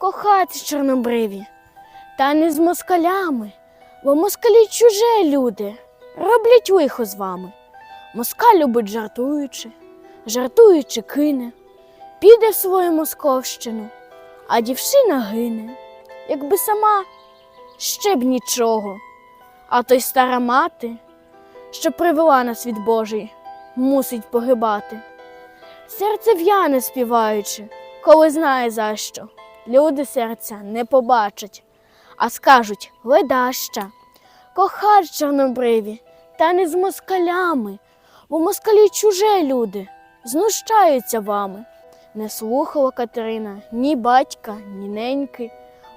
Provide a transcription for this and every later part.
кохати чорнобриві, та не з москалями, бо москалі чуже люди, роблять лихо з вами. Москаль любить жартуючи, жартуючи кине, піде в свою московщину, а дівчина гине, якби сама ще б нічого. А той стара мати, що привела на світ Божий, мусить погибати. Серце в'яне співаючи, коли знає за що. Люди серця не побачать, а скажуть ледаща, кохать чорнобриві, та не з москалями, бо москалі чуже люди, знущаються вами. Не слухала Катерина ні батька, ні неньки.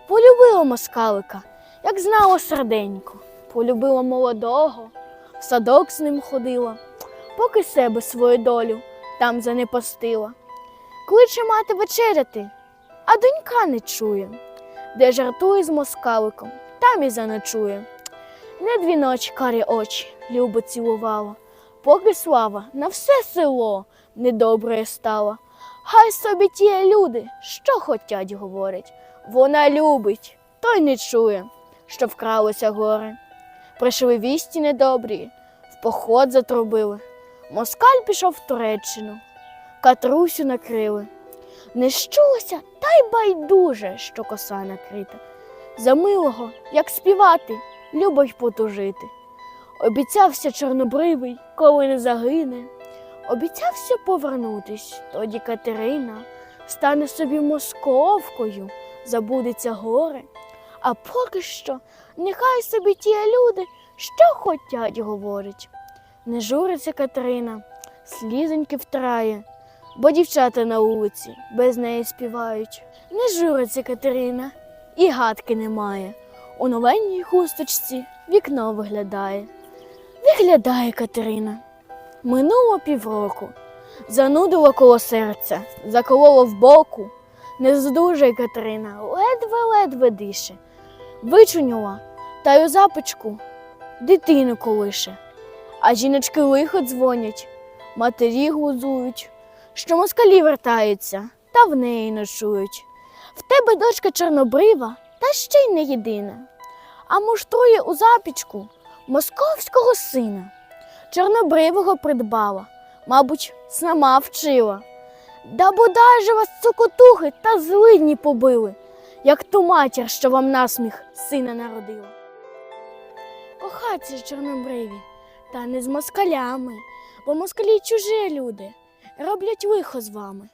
Полюбила москалика, як знала серденько. Полюбила молодого, в садок з ним ходила, поки себе свою долю там занепостила. Кличе мати вечеряти, а донька не чує, де жартує з москаликом, там і заночує. Не дві ночі карі очі любо цілувала, поки слава на все село недобре стала. Хай собі ті люди, що хотять, говорять. Вона любить, той не чує, що вкралося горе. Прийшли вісті недобрі, в поход затрубили. Москаль пішов в Туреччину, катрусю накрили. Не щулося, та й байдуже, що коса накрита. За милого, як співати, любо й потужити. Обіцявся чорнобривий, коли не загине. Обіцявся повернутись, тоді Катерина стане собі московкою, забудеться горе. А поки що нехай собі ті люди, що хотять, говорять. Не журиться Катерина, слізоньки втрає, бо дівчата на вулиці без неї співають. Не журиться Катерина, і гадки немає. У новенній хусточці вікно виглядає. Виглядає Катерина. Минуло півроку, занудило коло серця, закололо в боку. Не здужає Катерина, ледве-ледве дише. Вичуняла, та й у запечку дитину колише. А жіночки лихо дзвонять, матері глузують, що москалі вертаються та в неї ночують. В тебе дочка чорнобрива, та ще й не єдина, а муштрує у запічку московського сина. Чорнобривого придбала, мабуть, сама вчила. Да бодай же вас цокотухи та злидні побили, як ту матір, що вам насміх сина народила. Кохаться чорнобриві, та не з москалями, бо москалі чужі люди, роблять лихо з вами.